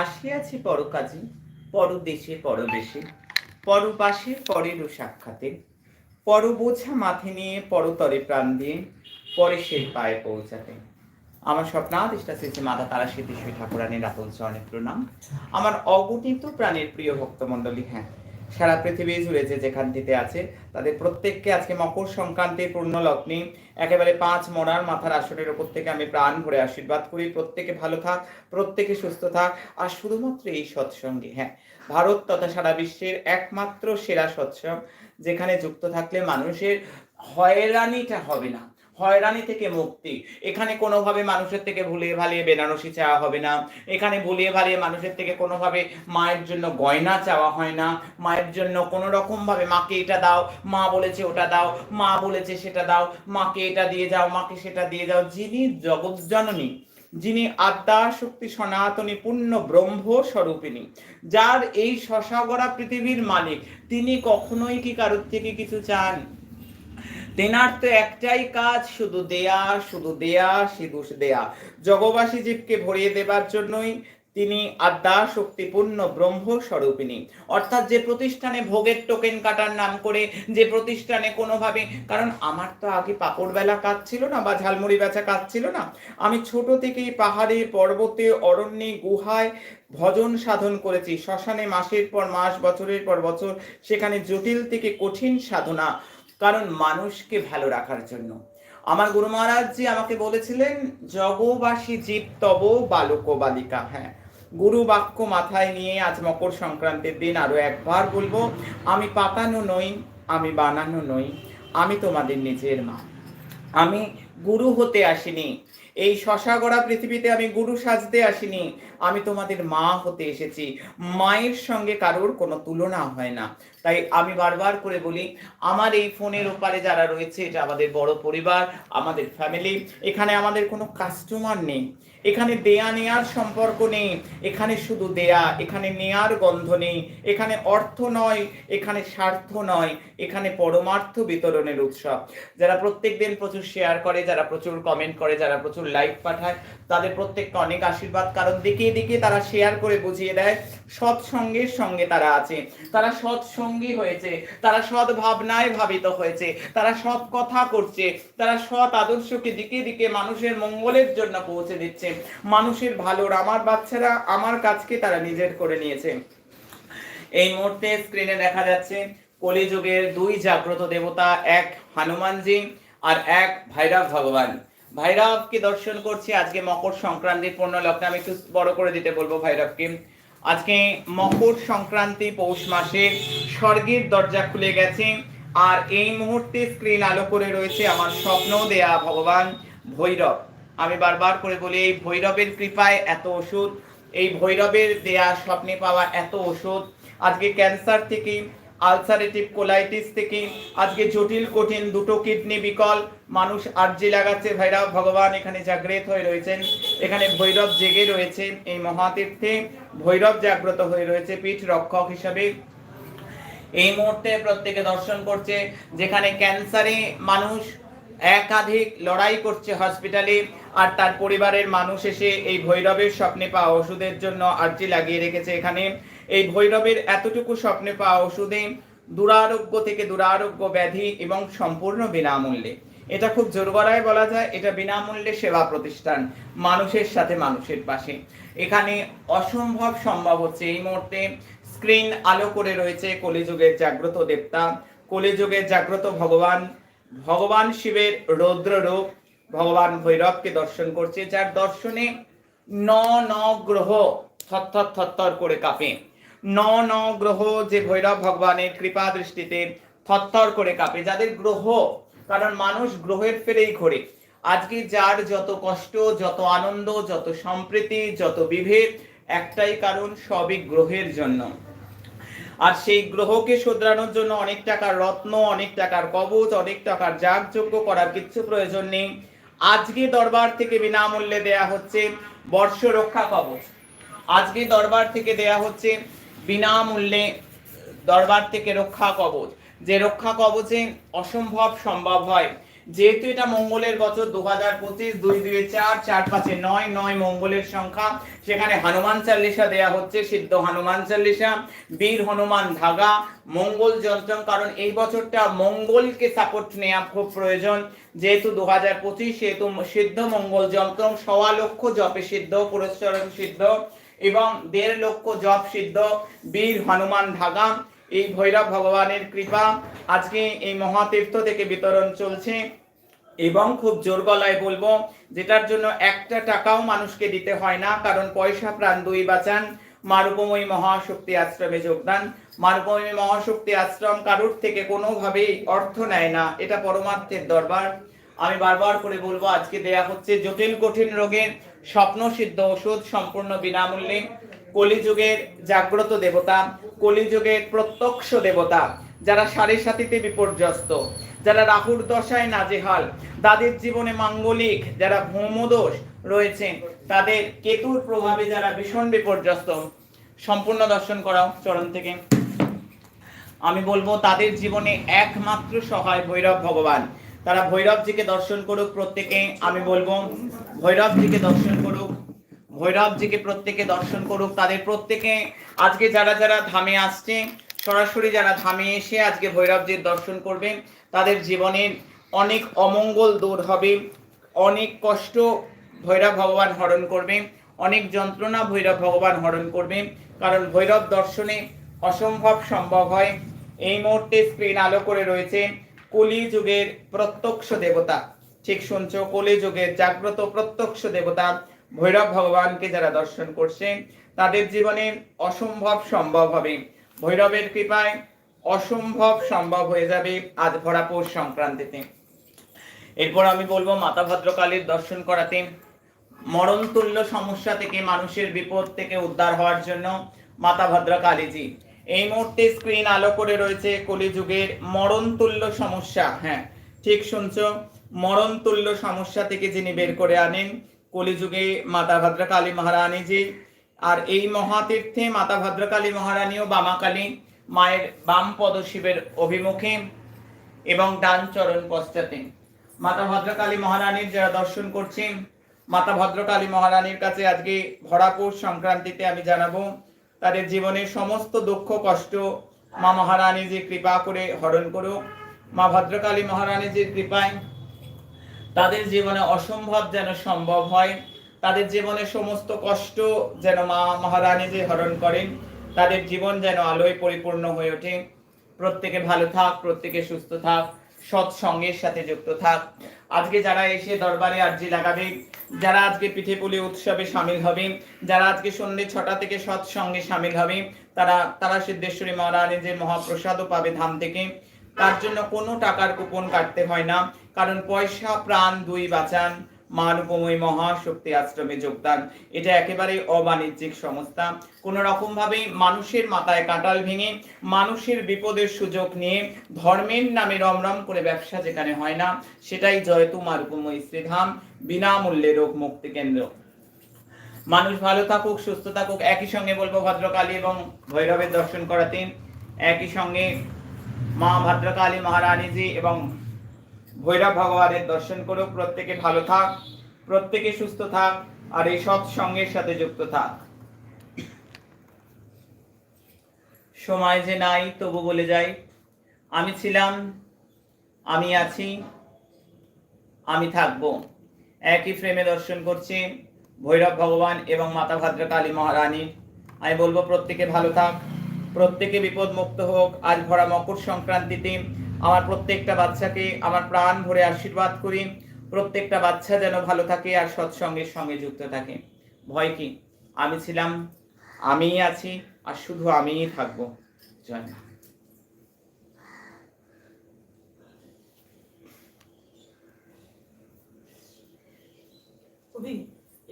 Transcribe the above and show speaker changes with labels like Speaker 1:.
Speaker 1: আসিয়াছি পরকাজে, পরদেশে পর পরপাশে পরেরও সাক্ষাতে। পর বোঝা মাথে নিয়ে, পরতরে প্রাণ দিয়ে, পরে সে পায়ে পৌঁছাতে। আমার স্বপ্নাদিষ্টা শ্রী মাতা তারা সিদ্ধেশ্বরী ঠাকুরানীর রাতুল চরণের প্রণাম। আমার অগণিত প্রাণের প্রিয় ভক্তমণ্ডলী হ্যাঁ সারা পৃথিবী জুড়ে যে যেখান থেকে আছে, তাদের প্রত্যেককে আজকে মকর সংক্রান্তির পূর্ণ লগ্নে। একেবারে পাঁচ মরার মাথার আসনের ওপর থেকে আমি প্রাণ ভরে আশীর্বাদ করি। প্রত্যেকে ভালো থাক, প্রত্যেকে সুস্থ থাক। আর শুধুমাত্র এই সৎসঙ্গে হ্যাঁ ভারত তথা সারা বিশ্বের একমাত্র সেরা সৎসঙ্গ, যেখানে যুক্ত থাকলে মানুষের হয়রানিটা হবে না। হয়রানি থেকে মুক্তি। এখানে কোনোভাবে মানুষের থেকে ভুলিয়ে ভালিয়ে বেনারসি চাওয়া হবে না। এখানে ভুলিয়ে ভালিয়ে মানুষের থেকে কোনোভাবে মায়ের জন্য গয়না চাওয়া হয় না। মায়ের জন্য কোনো রকমভাবে মাকে এটা দাও, মা বলেছে ওটা দাও, মা বলেছে সেটা দাও, মাকে এটা দিয়ে যাও, মাকে সেটা দিয়ে যাও। যিনি জগৎ জননী, যিনি আদ্যা শক্তি সনাতনী পূর্ণ ব্রহ্ম স্বরূপিণী, যার এই শশাগড়া পৃথিবীর মালিক, তিনি কখনোই কি কারোর থেকে কিছু চান? তেনার তো একটাই কাজ, শুধু দেয়া শুধু দেয়া শুধু দেয়া। জগবাসী জীবকে ভরিয়ে দেবার জন্যই তিনি আদ্যা শক্তিপূর্ণ ব্রহ্ম স্বরূপিণী অর্থাৎ যে প্রতিষ্ঠানে ভোগের টোকেন কাটার নাম করে, যে প্রতিষ্ঠানে কোনোভাবে, কারণ আমার তো আগে পাপড় বেলা কাজ ছিল না বা ঝালমুড়ি বেচা কাজ ছিল না। আমি ছোট থেকেই পাহাড়ে পর্বতে, অরণ্যে, গুহায় ভজন সাধন করেছি। শ্মশানে মাসের পর মাস, বছরের পর বছর, সেখানে জটিল থেকে কঠিন সাধনা। কারণ মানুষকে ভালো রাখার জন্য। আমার গুরু মহারাজ জি আমাকে বলেছিলেন, জগবাসী জীব তব বালক বালিকা। হ্যাঁ গুরু বাক্য মাথায় নিয়ে আজ মকর সংক্রান্তির দিন আরও একবার বলব, আমি পাতানো নই, আমি বানানো নই, আমি তোমাদের নিজের মা। আমি গুরু হতে আসিনি এই শশাগড়া পৃথিবীতে আমি গুরু সাজতে আসিনি। আমি তোমাদের মা হতে এসেছি। মায়ের সঙ্গে কারোর কোনো তুলনা হয় না। তাই আমি বারবার করে বলি, আমার এই ফোনের ওপারে যারা রয়েছে, এটা আমাদের বড় পরিবার, আমাদের ফ্যামিলি এখানে আমাদের কোনো কাস্টমার নেই। এখানে দেয়া নেয়ার সম্পর্ক নেই। এখানে শুধু দেয়া, এখানে নেয়ার গন্ধ নেই। এখানে অর্থ নয়, এখানে স্বার্থ নয়। এখানে পরমার্থ বিতরণের উৎসব। যারা প্রত্যেক দিন প্রচুর শেয়ার করে, যারা প্রচুর কমেন্ট করে, যারা প্রচুর লাইক পাঠায়, তাদের প্রত্যেককে অনেক আশীর্বাদ। কারণ দিকে দিকে তারা শেয়ার করে বুঝিয়ে দেয় সৎসঙ্গের সঙ্গে তারা আছে। তারা সৎসঙ্গী হয়েছে, তারা সৎ ভাবনায় ভাবিত হয়েছে, তারা সৎ কথা করছে, তারা সৎ আদর্শকে দিকে দিকে মানুষের মঙ্গলের জন্য পৌঁছে দিচ্ছে। মানুষের ভালোর আমার বাচ্চারা আমার কাজকে তারা নিজের করে নিয়েছে। এই মুহূর্তে স্ক্রিনে দেখা যাচ্ছে, কলিযুগের দুই জাগ্রত দেবতা, এক হনুমানজি আর এক ভৈরব ভগবান। ভৈরবকে দর্শন করছি। আজকে মকর সংক্রান্তির পূর্ণ লগ্নে আমি একটু বড় করে দিতে বলব ভৈরবকে আজকে মকর সংক্রান্তি পৌষ মাসে স্বর্গের দরজা খুলে গেছে। আর এই মুহূর্তে স্ক্রিন আলো করে রয়েছে আমার স্বপ্ন দেয়া ভগবান ভৈরব। আমি বারবার করে বলি, এই ভৈরবের কৃপায় এত ওষুধ, এই ভৈরবের দেয়া স্বপ্নে পাওয়া এত ওষুধ। আজকে ক্যান্সার থেকে আলসারেটিভ কোলাইটিস থেকে আজকে জটিল, কঠিন দুটো কিডনি বিকল। মানুষ আর্জি লাগাচ্ছে ভৈরব ভগবান এখানে জাগ্রত হয়ে রয়েছেন। এখানে ভৈরব জেগে রয়েছে এই মহাতীর্থে। ভৈরব জাগ্রত হয়ে রয়েছে পীঠ রক্ষক হিসাবে। এই মুহূর্তে প্রত্যেকে দর্শন করছে, যেখানে ক্যান্সারে মানুষ একাধিক লড়াই করছে হসপিটালে, আর তার পরিবারের মানুষ এসে এই ভৈরবের স্বপ্নে পাওয়া ওষুধের জন্য আর্জি লাগিয়ে রেখেছে এখানে। এই ভৈরবের এতটুকু স্বপ্নে পাওয়া ওষুধে দুরারোগ্য থেকে দুরারোগ্য ব্যাধি এবং সম্পূর্ণ বিনামূল্যে। এটা খুব জোর গলায় বলা যায়, এটা বিনামূল্যে সেবা প্রতিষ্ঠান মানুষের সাথে মানুষের পাশে। এখানে অসম্ভব সম্ভব হচ্ছে। এই মুহূর্তে স্ক্রিন আলো করে রয়েছে কলিযুগের জাগ্রত দেবতা। কলিযুগের জাগ্রত ভগবান ভগবান শিবের রৌদ্র রূপ। ভগবান ভৈরবকে দর্শন করছে, যার দর্শনে ন ন গ্রহ থরথর থরথর করে কাঁপে। ন ন গ্রহ যে ভৈরব ভগবানের কৃপা দৃষ্টিতে থরথর করে কাঁপে, যাদের গ্রহ, কারণ মানুষ গ্রহের ফেরেই ঘোরে। আজকে যার যত কষ্ট, যত আনন্দ, যত সম্প্রীতি, যত বিভেদ, একটাই কারণ, সবই গ্রহের জন্য। আর সেই গ্রহকে শোধরানোর জন্য অনেক টাকার রত্ন, অনেক টাকার কবচ, অনেক টাকার যাগযজ্ঞ করার কিচ্ছু প্রয়োজন নেই। আজকে দরবার থেকে বিনামূল্যে দেয়া হচ্ছে বর্ষ রক্ষা কবচ। আজকে দরবার থেকে দেয়া হচ্ছে বিনামূল্যে দরবার থেকে রক্ষা কবচ। যে রক্ষা কবচে অসম্ভব সম্ভব হয়। যেহেতু এটা মঙ্গলের বছর দু হাজার পঁচিশ, দুই দুই, চার চার, পাঁচে নয় নয় মঙ্গলের সংখ্যা। সেখানে হনুমান চাল্লিশা দেয়া হচ্ছে, সিদ্ধ হনুমান চাল্লিশা, বীর হনুমান ধাগা, মঙ্গল যন্ত্রম কারণ এই বছরটা মঙ্গলকে সাপোর্ট নেওয়া খুব প্রয়োজন। যেহেতু দু হাজার পঁচিশ, সেহেতু সিদ্ধ মঙ্গল যন্ত্রম সওয়া লক্ষ জপে সিদ্ধ পুরস্চরণ সিদ্ধ। এবং দেড় লক্ষ জপ সিদ্ধ, বীর হনুমান ধাগা এই ভৈরব ভগবানের কৃপা আজকে এই মহাতীর্থ থেকে বিতরণ চলছে। এবং খুব জোর গলায় বলব, যেটার জন্য একটা টাকাও মানুষকে দিতে হয় না, কারণ পয়সা প্রাণ দুই বাঁচান। মারুপময়ী মহাশক্তি আশ্রমে যোগদান। মারুপময়ী মহাশক্তি আশ্রম কারুর থেকে কোনোভাবেই অর্থ নেয় না, এটা পরমার্থের দরবার। আমি বারবার করে বলব, আজকে দেয়া হচ্ছে জটিল কঠিন রোগের স্বপ্ন, সিদ্ধ ওষুধ সম্পূর্ণ বিনামূল্যে। কলিযুগের জাগ্রত দেবতা, কলিযুগের প্রত্যক্ষ দেবতা, যারা সাড়ে সাতিতে বিপর্যস্ত, যারা রাহুর দশায় নাজেহাল, তাদের জীবনে মাঙ্গলিক যারা ভৌমদোষ রয়েছে তাদের কেতুর প্রভাবে যারা ভীষণ বিপর্যস্ত। সম্পূর্ণ দর্শন করাও চরণ থেকে। আমি বলব, তাদের জীবনে একমাত্র সহায় ভৈরব ভগবান। তারা ভৈরবজিকে দর্শন করুক প্রত্যেকে, আমি বলব, ভৈরবজিকে দর্শন করুক, ভৈরবজিকে প্রত্যেকে দর্শন করুক, তাদের প্রত্যেকে আজকে যারা যারা ধামে আসছে, সরাসরি যারা ধামে এসে আজকে ভৈরবজির দর্শন করবে তাদের জীবনের অনেক অমঙ্গল দূর হবে, অনেক কষ্ট ভৈরব ভগবান হরণ করবে, অনেক যন্ত্রণা ভৈরব ভগবান হরণ করবে, কারণ ভৈরব দর্শনে অসম্ভব সম্ভব হয়। এই মুহূর্তে স্ক্রিন আলো করে রয়েছে। কলি যুগের প্রত্যক্ষ দেবতা। ঠিক শুনছো কলি যুগের জাগ্রত প্রত্যক্ষ দেবতা ভৈরব ভগবানকে যারা দর্শন করছে, তাদের জীবনে অসম্ভব সম্ভব হবে। ভৈরবের কৃপায় অসম্ভব সম্ভব হয়ে যাবে আজ ভরা পৌষ সংক্রান্তিতে। এরপর আমি বলব, মাতা ভদ্রকালীর দর্শন করাতে। মরণতুল্য সমস্যা থেকে, মানুষের বিপদ থেকে উদ্ধার হওয়ার জন্য মাতা ভদ্রকালীজি এই মুহূর্তে স্ক্রিন আলো করে রয়েছে কলিযুগের মরণতুল্য সমস্যা। হ্যাঁ ঠিক শুনছো, মরণতুল্য সমস্যা থেকে যিনি বের করে আনেন, কলিযুগে মাতা ভদ্রকালী মহারানীজি। আর এই মহাতীর্থে মাতা ভদ্রকালী মহারানী ও বামাকালী, মায়ের বাম পদ শিবের অভিমুখে এবং ডান চরণ পশ্চাতে। মাতা ভদ্রকালী মহারানীর যারা দর্শন করছেন, মাতা ভদ্রকালী মহারানীর কাছে আজকে ভরাপুর সংক্রান্তিতে আমি জানাব তাদের জীবনের সমস্ত দুঃখ, কষ্ট, মা মহারানীজি কৃপা করে হরণ করুক। মা ভদ্রকালী মহারানীজির কৃপায় তাদের জীবনে অসম্ভব যেন সম্ভব হয়। তাদের জীবনে সমস্ত কষ্ট যেন মা মহারানীজি হরণ করেন। তাদের জীবন যেন আলোয় পরিপূর্ণ হয়ে ওঠে। প্রত্যেকে ভালো থাক, প্রত্যেকে সুস্থ থাক। সৎসঙ্গের সাথে যুক্ত থাক। আজকে যারা এসে দরবারে আর্জি লাগাবে, যারা আজকে পিঠে পুলি উৎসবে সামিল হবে, যারা আজকে সন্ধ্যে ছটা থেকে সৎসঙ্গে সামিল হবে, তারা তারা সিদ্ধেশ্বরী মহারানীদের মহাপ্রসাদও পাবে ধাম থেকে। তার জন্য কোনো টাকার কুপন কাটতে হয় না, কারণ পয়সা, প্রাণ দুই বাঁচান। মানবময় মহাশক্তি আশ্রমে যোগদান। এটা একেবারে অবাণিজ্যিক সংস্থা। কোন রকম ভাবে মানুষের মাথায় কাঁটাল ভেঙে, মানুষের বিপদের সুযোগ নিয়ে ধর্মের নামে রমরম করে ব্যবসা যেখানে হয় না, সেটাই জয়তু মারুপময় শ্রীধাম, বিনামূল্যে রোগ মুক্তি কেন্দ্র। মানুষ ভালো থাকুক, সুস্থ থাকুক, একই সঙ্গে বলব ভদ্রকালী এবং ভৈরবের দর্শন করাতে একই সঙ্গে মা ভদ্রকালী মহারানীজি এবং ভৈরব ভগবানের দর্শন করুক, প্রত্যেকে ভালো থাক, প্রত্যেকে সুস্থ থাক, আর এই সৎসঙ্গের সাথে যুক্ত থাক। সময় যে নাই, তবু বলে যাই, আমি ছিলাম, আমি আছি, আমি থাকব। একই ফ্রেমে দর্শন করছি, ভৈরব ভগবান এবং মাতা ভদ্রকালী মহারানী। আমি বলব, প্রত্যেকে ভালো থাক, প্রত্যেকে বিপদ মুক্ত হোক। আজ ভরা মকর সংক্রান্তিতে আমার প্রত্যেকটা বাচ্চাকে আমার প্রাণ ভরে আশীর্বাদ করি। প্রত্যেকটা বাচ্চা যেন ভালো থাকে আর সৎসঙ্গের সঙ্গে যুক্ত থাকে। ভয় কি? আমি ছিলাম, আমিই আছি আর শুধু আমিই থাকব। জয় মা।
Speaker 2: কবি